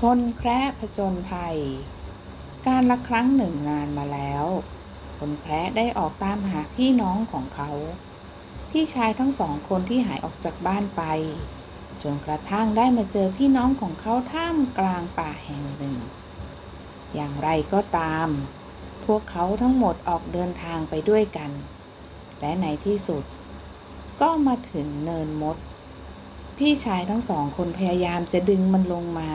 คนแคระผจญภัย การละครั้งหนึ่งนานมาแล้ว คนแคระได้ออกตามหาพี่น้องของเขา พี่ชายทั้งสองคนที่หายออกจากบ้านไป จนกระทั่งได้มาเจอพี่น้องของเขาท่ามกลางป่าแห่งหนึ่ง อย่างไรก็ตาม พวกเขาทั้งหมดออกเดินทางไปด้วยกัน และในที่สุด ก็มาถึงเนินมด พี่ชายทั้งสองคนพยายามจะดึงมันลงมา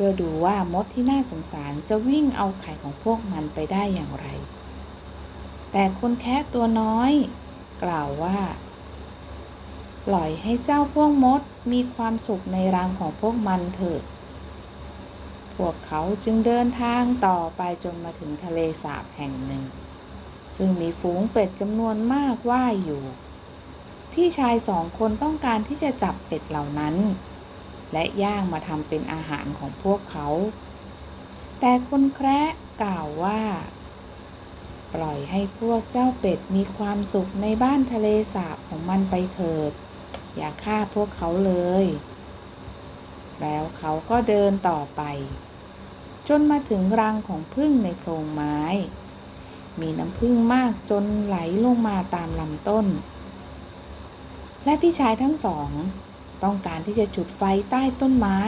พื่อดูว่ามดที่น่าสงสารจะวิ่งเอาไข่ของพวกมันไปได้อย่างไร แต่คนแค่ตัวน้อย กล่าวว่า ปล่อยให้เจ้าพวกมดมีความสุขในรังของพวกมันเถิด พวกเขาจึงเดินทางต่อไปจนมาถึงทะเลสาบแห่งหนึ่ง ซึ่งมีฝูงเป็ดจำนวนมากว่ายอยู่ พี่ชายสองคนต้องการที่จะจับเป็ดเหล่านั้น และย่างมาทำเป็นอาหารของพวกเขา แต่คนแคระกล่าวว่า ปล่อยให้พวกเจ้าเป็ดมีความสุขในบ้านทะเลสาบของมันไปเถิด อย่าฆ่าพวกเขาเลย แล้วเขาก็เดินต่อไป จนมาถึงรังของพึ่งในโพรงไม้ มีน้ำพึ่งมากจนไหลลงมาตามลำต้น และพี่ชายทั้งสอง ต้องการที่จะจุดไฟใต้ต้นไม้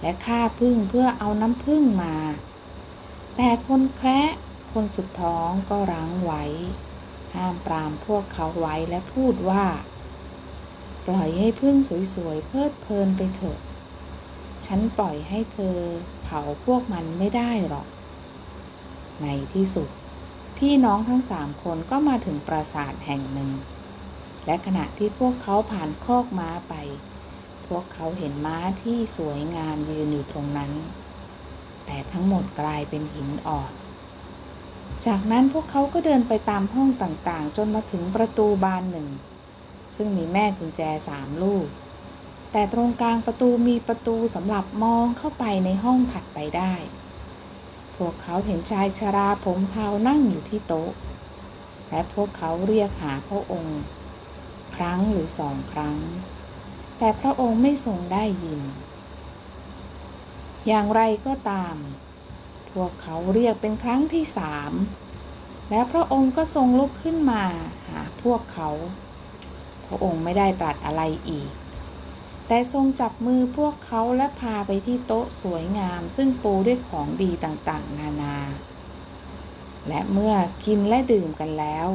และฆ่าพึ่งเพื่อเอาน้ำพึ่งมา แต่คนแคระคนสุดท้องก็รั้งไว้ ห้ามปรามพวกเขาไว้และพูดว่า ปล่อยให้พึ่งสวยๆเพลิดเพลินไปเถอะ ฉันปล่อยให้เธอเผาพวกมันไม่ได้หรอก ในที่สุด พี่น้องทั้งสามคนก็มาถึงปราสาทแห่งหนึ่ง และขณะที่พวกเขาผ่านคอกม้าไป พวกเขาเห็นม้าที่สวยงามยืนอยู่ตรงนั้น แต่ทั้งหมดกลายเป็นหินอ่อน จากนั้นพวกเขาก็เดินไปตามห้องต่างๆ จนมาถึงประตูบานหนึ่ง ซึ่งมีแม่กุญแจสามลูก แต่ตรงกลางประตูมีประตูสำหรับมองเข้าไปในห้องถัดไปได้ พวกเขาเห็นชายชราผมเทานั่งอยู่ที่โต๊ะ และพวกเขาเรียกหาพระองค์ ครั้งหรือสองครั้ง แต่พระองค์ไม่ทรงได้ยิน อย่างไรก็ตาม พวกเขาเรียกเป็นครั้งที่สามแล้วพระองค์ก็ทรงลุกขึ้นมาหาพวกเขา พระองค์ไม่ได้ตรัสอะไรอีก แต่ทรงจับมือพวกเขาและพาไปที่โต๊ะสวยงาม ซึ่งปูด้วยของดีต่างๆ นานา และเมื่อกินและดื่มกันแล้ว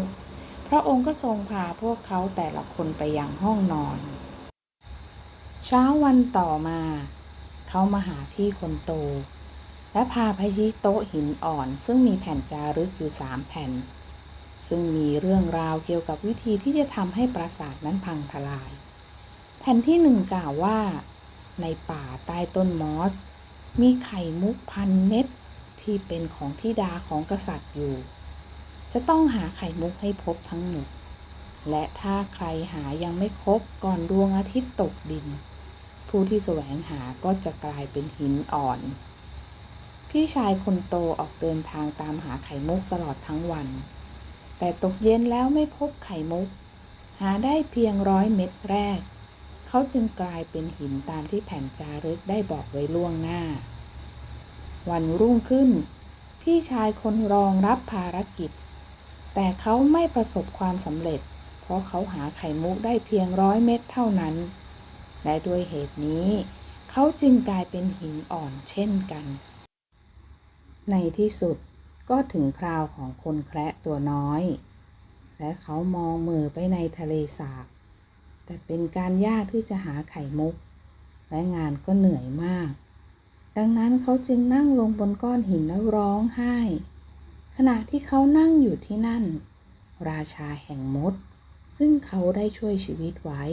พระองค์ก็ทรงพาพวกเขาแต่ละคนไปยังห้องนอน เช้าวันต่อมา เขามาหาพี่คนโต และพาไปที่โต๊ะหินอ่อน ซึ่งมีแผ่นจารึกอยู่สามแผ่น ซึ่งมีเรื่องราวเกี่ยวกับวิธีที่จะทำให้ปราสาทนั้นพังทลาย แผ่นที่หนึ่งกล่าวว่า ในป่าใต้ต้นมอส มีไข่มุกพันเม็ดที่เป็นของทิดาของกษัตริย์อยู่ จะต้องหาไข่มุกให้พบทั้งหมด และถ้าใครหายังไม่ครบก่อนดวงอาทิตย์ตกดิน ผู้ที่แสวงหาก็จะกลายเป็นหินอ่อน พี่ชายคนโตออกเดินทางตามหาไข่มุกตลอดทั้งวัน แต่ตกเย็นแล้วไม่พบไข่มุก หาได้เพียงร้อยเม็ดแรก เขาจึงกลายเป็นหินตามที่แผ่นจารึกได้บอกไว้ล่วงหน้า วันรุ่งขึ้น พี่ชายคนรองรับภารกิจ แต่เขาไม่ประสบความสำเร็จ เพราะเขาหาไข่มุกได้เพียงร้อยเม็ดเท่านั้น และด้วยเหตุนี้ เขาจึงกลายเป็นหินอ่อนเช่นกัน ในที่สุดก็ถึงคราวของคนแคระตัวน้อย และเขามองมือไปในทะเลสาบ แต่เป็นการยากที่จะหาไข่มุก และงานก็เหนื่อยมาก ดังนั้นเขาจึงนั่งลงบนก้อนหินแล้วร้องไห้ ขณะที่เขานั่งอยู่ที่นั่น ราชาแห่งมด ซึ่งเขาได้ช่วยชีวิตไว้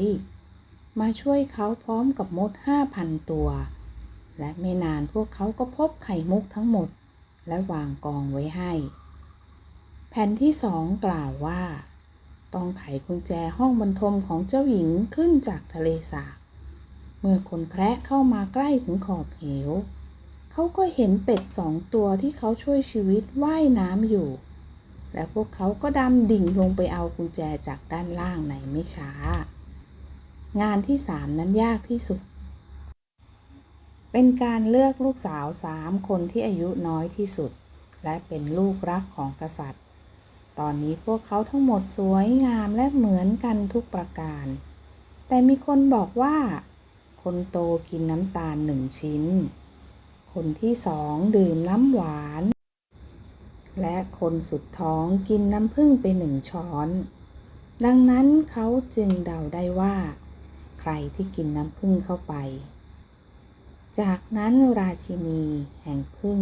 มาช่วยเขาพร้อมกับมดห้าพันตัว และไม่นานพวกเขาก็พบไข่มุกทั้งหมด และวางกองไว้ให้ แผ่นที่สองกล่าวว่า ต้องไขกุญแจห้องบรรทมของเจ้าหญิงขึ้นจากทะเลสาบเมื่อคนแคระเข้ามาใกล้ถึงขอบเหว เขาก็เห็นเป็ดสองตัวที่เขาช่วยชีวิตว่ายน้ำอยู่ และพวกเขาก็ดำดิ่งลงไปเอากุญแจจากด้านล่างในไม่ช้า งานที่สามนั้นยากที่สุด เป็นการเลือกลูกสาวสามคนที่อายุน้อยที่สุด และเป็นลูกรักของกษัตริย์ ตอนนี้พวกเขาทั้งหมดสวยงามและเหมือนกันทุกประการ แต่มีคนบอกว่า คนโตกินน้ำตาลหนึ่งชิ้น คนที่สองดื่มน้ำหวาน และคนสุดท้องกินน้ำผึ้งไปหนึ่งช้อน ดังนั้นเขาจึงเดาได้ว่า ใครที่กินน้ำผึ้งเข้าไป จากนั้นราชินีแห่งผึ้ง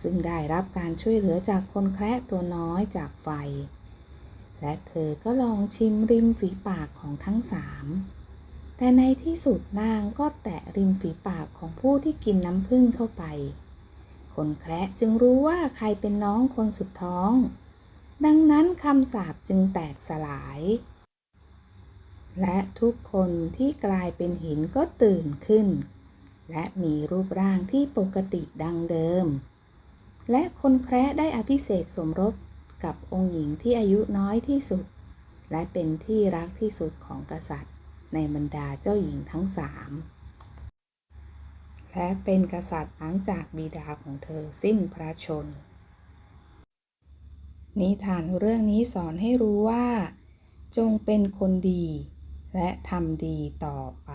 ซึ่งได้รับการช่วยเหลือจากคนแคระตัวน้อยจากไฟ และเธอก็ลองชิมริมฝีปากของทั้งสาม แต่ในที่สุดนางก็แตะริมฝีปากของผู้ที่กินน้ำผึ้งเข้าไป คนแคระจึงรู้ว่าใครเป็นน้องคนสุดท้อง ดังนั้นคำสาปจึงแตกสลาย และทุกคนที่กลายเป็นหินก็ตื่นขึ้น และมีรูปร่างที่ปกติดังเดิม และคนแคระได้อภิเษกสมรสกับองค์หญิงที่อายุน้อยที่สุด และเป็นที่รักที่สุดของกษัตริย์ ในบรรดาเจ้าหญิงทั้งสามและเป็นกษัตริย์หลังจากบิดาของเธอสิ้นพระชน นิทานเรื่องนี้สอนให้รู้ว่า จงเป็นคนดี และทำดีต่อไป